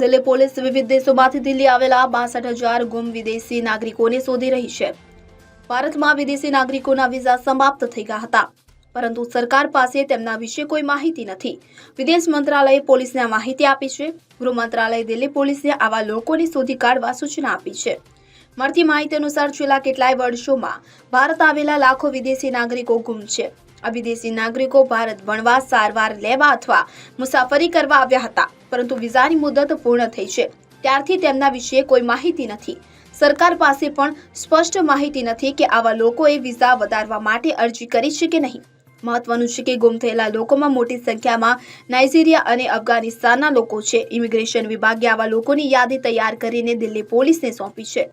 Delhi police વિવિધ દેશોમાંથી દિલ્હી આવેલા બાસઠ હજાર ગુમ વિદેશી નાગરિકોને શોધી રહી છે. ભારતમાં વિદેશી નાગરિકોના વિઝા સમાપ્ત થઈ ગયા હતા. પરંતુ સરકાર પાસે તેમના વિશે કોઈ માહિતી નથી. વિદેશ મંત્રાલયે પોલીસને માહિતી આપી છે. ગૃહ મંત્રાલયે દિલ્હી પોલીસને આવા લોકોને શોધી કાઢવા સૂચના આપી છે. મળતી માહિતી અનુસાર છેલ્લા કેટલાય વર્ષોમાં ભારત આવેલા લાખો વિદેશી નાગરિકો ગુમ છે. આ વિદેશી નાગરિકો ભારત ભણવા સારવાર લેવા અથવા મુસાફરી કરવા આવ્યા હતા, પરંતુ વિઝાની મુદત પૂર્ણ થઈ છે. ત્યારથી તેમના વિશે કોઈ માહિતી નથી. સરકાર પાસે પણ સ્પષ્ટ માહિતી નથી કે આવા લોકોએ વિઝા વધારવા માટે અરજી કરી છે કે નહીં. મહત્વનું છે કે ગુમ થયેલા લોકોમાં મોટી સંખ્યામાં નાઇજીરિયા અને અફઘાનિસ્તાનના લોકો છે. ઇમિગ્રેશન વિભાગે આવા લોકોની યાદી તૈયાર કરીને દિલ્હી પોલીસને સોંપી છે.